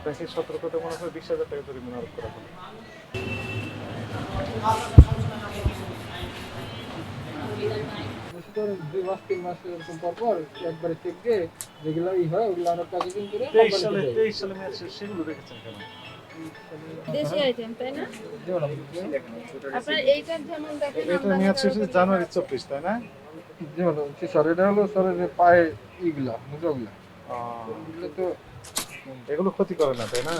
আপনাকে সতর্কতা মনে হয় বিশ হাজার টাকা জরিমানা আরোপ করা হলো বেশি করে দুই মাস তিন মাস এরকম পর পর একবারে চেক দিয়ে যেগুলো ই হয় ওগুলো আমরা প্যাকেজিং করে তেইশ সালে তেইশ সালে মেয়াদ শেষ, সেগুলো রেখেছেন কেন? দেশি আইটেম তাই না? আপনার এইটা যেমন দেখেন এটা মেয়াদ শেষ জানুয়ারি চব্বিশ তাই না? যেমন হলো পায়ে ইগুলা মোজাগুলা। এগুলো তো এগুলো ক্ষতি করে না তাই না?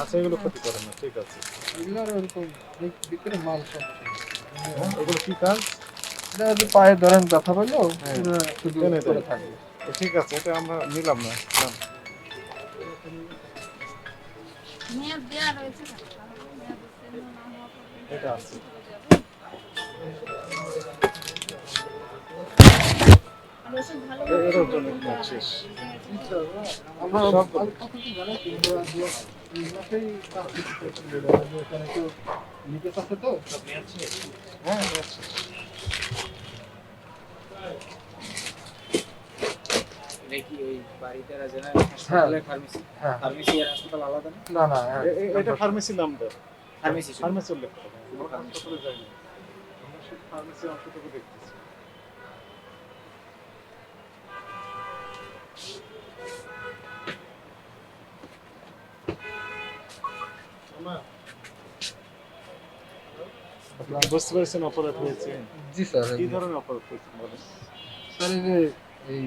আচ্ছা এগুলো ক্ষতি করে না ঠিক আছে। ভিতরে মাল হ্যাঁ, এগুলো কি কাজ? এটা পায়ে ধরেন ব্যথা পেল হ্যাঁ। এটা শুধু টেনে করে থাকবে তো ঠিক আছে এটা আমরা নিলাম না নাম। মেয়াদ না না না হ্যাঁ। এ- এ- এটা ফার্মেসি নাম দেয় ফার্মেসি। ফার্মেসি উল্লেখ করা না। ফার্মেসি অংশটুকু দেখতেছি বুঝতে পেরেছেন অপরাধ হয়েছে? জি স্যার কি ধরনের অপরাধ হয়েছে বলেন? স্যার এই যে এই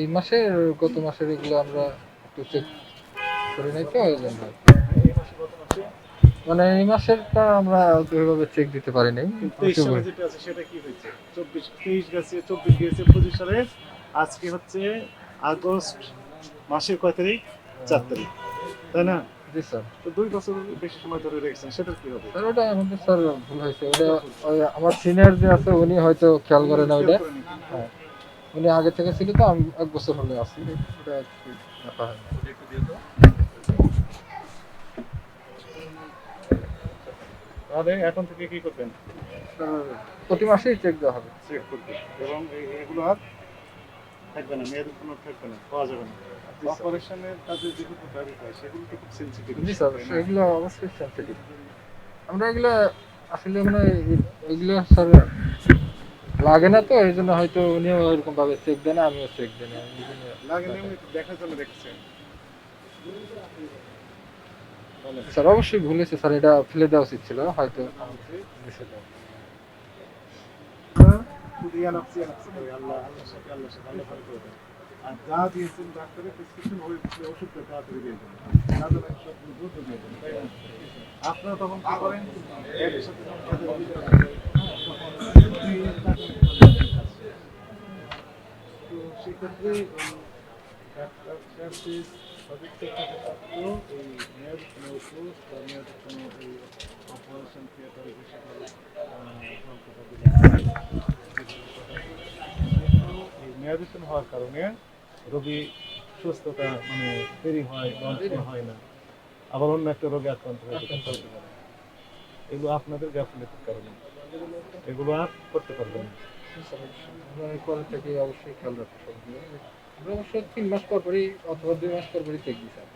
এই মাসের গত মাসের এগুলো আমরা একটু চেক করে নাই তো এই জন্য। এই মাসে গত মাসে? মানে এই মাসেরটা আমরা ওইভাবে চেক দিতে পারি নাই। যেটা আছে সেটা কি হয়েছে? চব্বিশ তেইশ গেছে চব্বিশ গিয়েছে পঁচিশ সালে। আজকে হচ্ছে আগস্ট মাসের কয় তারিখ? চার তারিখ। তাই না? জি স্যার। তো দুই বছর বেশি সময় ধরে রেখেছেন সেটা কি হবে স্যার ওটা আমাদের স্যার ভুল হয়েছে। ওটা আমার সিনিয়র যে আছে উনি হয়তো খেয়াল করে না ওটা হ্যাঁ। উনি আগে থেকে ছিল তো আমি এক বছর হলে আসি ওটা দেখা হয় তাহলে এখন থেকে কি করবেন? প্রতি মাসেই চেক দেওয়া হবে। চেক করবেন। এবং এগুলো আর থাকবে না কোনো থাকবে না পাওয়া যাবে না। অপারেশনের কাজে যেগুলো ব্যবহৃত হয় সেগুলো তো খুব সেন্সিটিভ জি স্যার এগুলো অবশ্যই সেন্সিটিভ আমরা এগুলো আসলে মানে এগুলো স্যার লাগে না তো এই জন্য হয়তো উনিও এরকম ভাবে চেক দেন আমিও চেক দেন লাগে না দেখার জন্য স্যার অবশ্যই ভুল হয়েছে স্যার এটা ফেলে দেওয়া উচিত ছিল হয়তো। শুধু ইয়ানাফসি ইয়ানাফসি করি, আল্লাহ আল্লাহর সাথে আল্লাহর সাথে আল্লাহ ভালো করে দেন। আর যা দিয়েছেন ডাক্তারের প্রেসক্রিপশন ওই ওষুধটা তাড়াতাড়ি দিয়ে দেন। দেবেন সব দ্রুত দিয়ে দেন সেক্ষেত্রে মেয়াদোত্তীর্ণ হওয়ার কারণে রোগী সুস্থতা মানে দেরি হয় হয় না। আবার অন্য একটা রোগে আক্রান্ত হয়ে। এগুলো আপনাদের গাফিলতির কারণে। এগুলো আর করতে পারবেন না। থেকে অবশ্যই খেয়াল রাখব সবগুলো আমরা অবশ্যই তিন মাস পর পরই অথবা দুই মাস পর পরই চেক স্যার।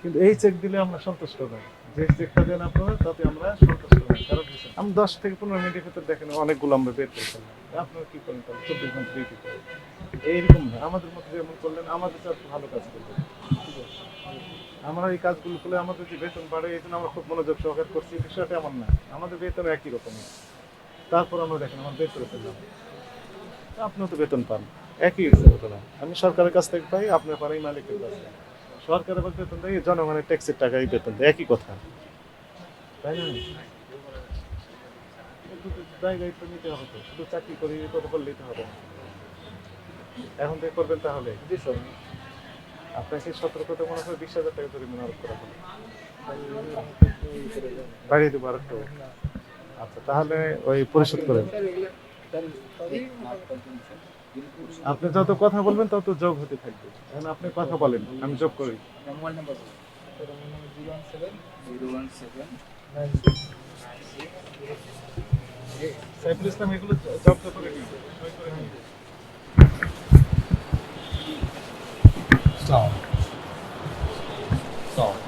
কিন্তু এই চেক দিলে আমরা সন্তুষ্ট নই যে চেকটা দেন আপনারা, তাতে আমরা সন্তুষ্ট নই কারণ আমি দশ থেকে পনেরো মিনিটের ভিতর দেখেন অনেকগুলো আমরা বের করে ফেললাম। আপনারা কি করেন তাহলে? চব্বিশ ঘণ্টা ডিউটি করেন এইরকম না। আমাদের মধ্যে যেমন করলেন, আমাদের চার ভালো কাজ করবেন? আমরা এই কাজগুলো করলে আমাদের যে বেতন বাড়ে, এই জন্য আমরা খুব মনোযোগ সহকারে করছি। বিষয়টা এমন না। আমাদের বেতন একই রকমই তারপর আমরা দেখেন, আমরা বের করে ফেললাম। আপনিও তো বেতন পান। একই বেতন আমি সরকারের কাছ থেকে পাই, আপনার পান এই মালিকের কাছ। থেকে সরকার আবার বেতন দেয় জনগণের ট্যাক্সের টাকাই বেতন দেয় একই কথা। তাই না? জায়গায় তো নিতে হবে শুধু চাকরি করি কথা বললেই তো হবে এখন থেকে করবেন তাহলে? আপনাকে সতর্কতা মনে হয় বিশ হাজার টাকা জরিমানা আরোপ করা হবে। বাড়িয়ে দেবো আর আচ্ছা তাহলে ওই পরিশোধ করেন। আপনি যত কথা বলবেন তত যোগ হতে থাকবে। এখন আপনি কথা বলেন আমি যোগ করি। Mobile number zero one seven zero one seven nine six Saiful Islam এগুলো জব্দ করে সই করে নিন। Stop. Stop.